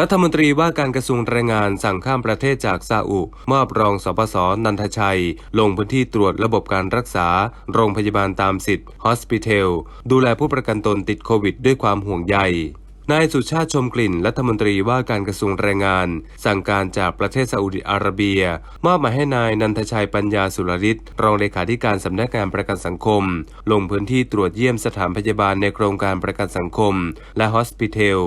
รัฐมนตรีว่าการกระทรวงแรงงานสั่งข้ามประเทศจากซาอุมอบรองสปสนันทชัย ลงพื้นที่ตรวจระบบการรักษา โรงพยาบาลตามสิทธิ์ฮอสพิเทล ดูแลผู้ประกันตนติดโควิดด้วยความห่วงใย นายสุชาติชมกลิ่นรัฐมนตรีว่าการกระทรวงแรงงาน สั่งการจากประเทศซาอุดิอาระเบีย มอบหมายให้นายนันทชัยปัญญาสุรฤทธิ์รองเลขาธิการสำนักงานประกันสังคม ลงพื้นที่ตรวจเยี่ยมสถานพยาบาลในโครงการประกันสังคม และฮอสพิเทล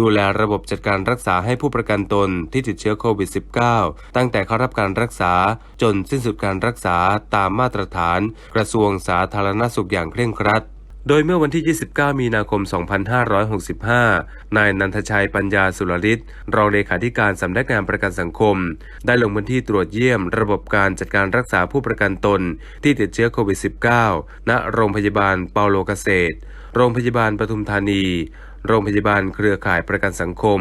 ดูแลระบบจัดการรักษาให้ผู้ประกันตนที่ติดเชื้อโควิด -19 ตั้งแต่เข้ารับการรักษาจนสิ้นสุดการรักษาตามมาตรฐาน กระทรวงสาธารณสุขอย่างเคร่งครัด โดยเมื่อวันที่ 29 มีนาคม 2565 นายนันทชัยปัญญาสุรฤทธิ์รองเลขาธิการสำนักงานประกันสังคม ได้ลงพื้นที่ตรวจเยี่ยมระบบการจัดการรักษาผู้ประกันตนที่ติดเชื้อโควิด -19 ณ โรงพยาบาลเปาโลเกษตร โรงพยาบาลปทุมธานี โรงพยาบาลเครือข่ายประกันสังคม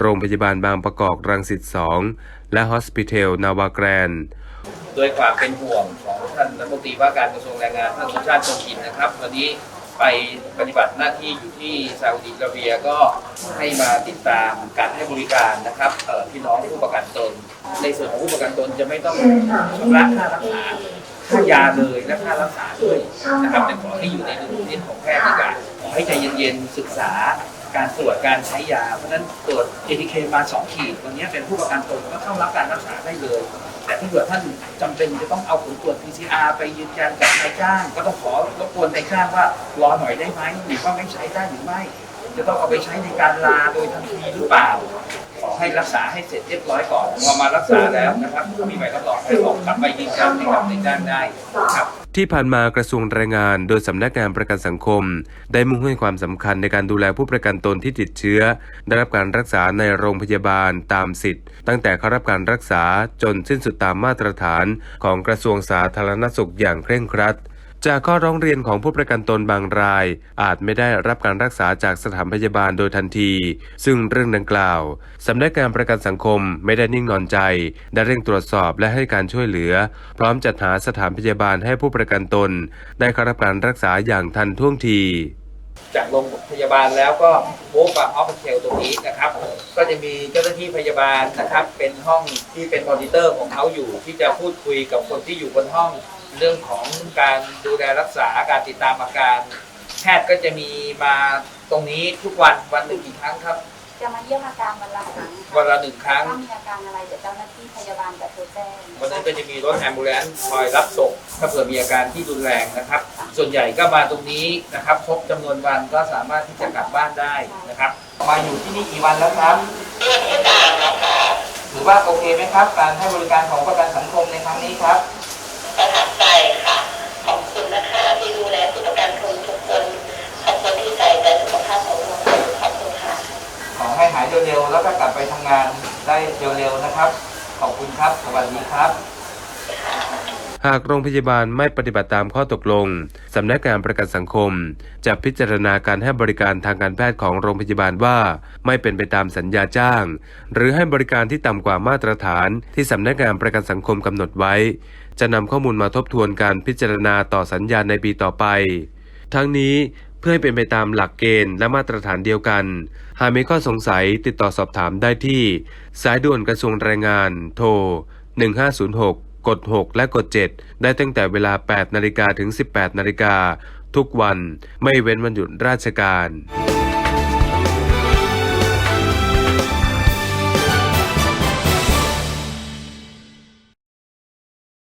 โรงพยาบาลบางประกอบรังสิต 2 และฮอสพิเทลนาวาแกรนด์ โดยความเป็นห่วงของท่านรัฐมนตรีว่าการกระทรวงแรงงานท่านสุชาติชมกินนะครับ วันนี้ไปปฏิบัติหน้าที่อยู่ที่ซาอุดิอาระเบียก็ให้มาติดตามการให้บริการนะครับพี่น้องผู้ประกันตน ในส่วนของผู้ประกันตนจะไม่ต้องชำระค่ารักษาค่ายาเลยและค่ารักษาด้วยนะครับแต่ขอให้อยู่ในดุลพินิจของแพทย์ดีกว่าขอให้ใจเย็นๆศึกษาการตรวจการใช้ยา เพราะนั้นตรวจ ATK มาสองขีดวันนี้เป็นผู้ประกันตนก็เข้ารับการรักษาได้เลย แต่ถ้าเกิดท่านจำเป็นจะต้องเอาผลตรวจ PCR ไปยืนยันกับนายจ้าง ก็ต้องขอรบกวนนายจ้างว่ารอหน่อยได้ไหมหรือว่าไม่ใช้ได้หรือไม่ จะต้องเอาไปใช้ในการลาโดยทันทีหรือเปล่า ให้รักษาให้เสร็จเรียบร้อยก่อนพอมารักษาแล้วนะครับก็มีใบรับรองให้บอกกลับไปยืนยันให้กับนายจ้างได้ครับที่ผ่านมากระทรวงแรงงาน โดยสำนักงานประกันสังคม ได้มุ่งให้ความสำคัญในการดูแลผู้ประกันตนที่ติดเชื้อ ได้รับการรักษาในโรงพยาบาลตามสิทธิ์ ตั้งแต่เข้ารับการรักษาจนสิ้นสุดตามมาตรฐานของกระทรวงสาธารณสุขอย่างเคร่งครัด จากข้อร้องเรียนของผู้ประกันตนบางราย อาจไม่ได้รับการรักษาจากสถานพยาบาลโดยทันที ซึ่งเรื่องดังกล่าวสำนักงานประกันสังคมไม่ได้นิ่งนอนใจ ได้เร่งตรวจสอบและให้การช่วยเหลือ พร้อมจัดหาสถานพยาบาลให้ผู้ประกันตน ได้เข้ารับการรักษาอย่างทันท่วงทีจากโรงพยาบาลแล้วก็โฮปบาออฟเทลตรงนี้นะครับ ก็จะมีเจ้าหน้าที่พยาบาลนะครับ เป็นห้องที่เป็นมอนิเตอร์ของเขาอยู่ที่จะพูดคุยกับคนที่อยู่บนห้อง เรื่องของการดูแลรักษาการติดตามอาการ แพทย์ก็จะมีมาตรงนี้ทุกวันวันหนึ่งกี่ครั้งครับ จะมาเยี่ยมอาการวันละครั้งค่ะวันละหนึ่งครั้ง ถ้ามีอาการอะไรเดี๋ยวเจ้าหน้าที่พยาบาลจะโทรแจ้งวันนั้นก็จะมีรถแอมบูเลนซ์คอยรับส่งถ้าเผื่อมีอาการที่รุนแรงนะครับ ส่วนใหญ่ก็มาตรงนี้นะครับครบจำนวนวันก็สามารถที่จะกลับบ้านได้นะครับ มาอยู่ที่นี่กี่วันแล้วครับถือว่าโอเคไหมครับ การให้บริการของประกันสังคมในครั้งนี้ครับประทับ ใจค่ะ ขอบคุณนะคะที่ดูแลผู้ประกันตนทุกคน ขอบคุณที่ใส่ใจสุขภาพของเราขอบคุณค่ะ ขอให้หายเร็วๆแล้วก็กลับไปทำงานได้เร็วๆนะครับ ขอบคุณครับ สวัสดีครับ หากโรงพยาบาลไม่ปฏิบัติตามข้อตกลง สำนักงานประกันสังคม จะพิจารณาการให้บริการทางการแพทย์ของโรงพยาบาลว่า ไม่เป็นไปตามสัญญาจ้าง หรือให้บริการที่ต่ำกว่ามาตรฐานที่สำนักงานประกันสังคมกำหนดไว้ จะนำข้อมูลมาทบทวนการพิจารณาต่อสัญญาในปีต่อไป ทั้งนี้เพื่อให้เป็นไปตามหลักเกณฑ์และมาตรฐานเดียวกัน หากมีข้อสงสัยติดต่อสอบถามได้ที่ สายด่วนกระทรวงแรงงาน โทร 1506 กด 6 และกด 7 ได้ตั้งแต่เวลา 8 นาฬิกาถึง 18 นาฬิกาทุกวันไม่เว้นวันหยุดราชการ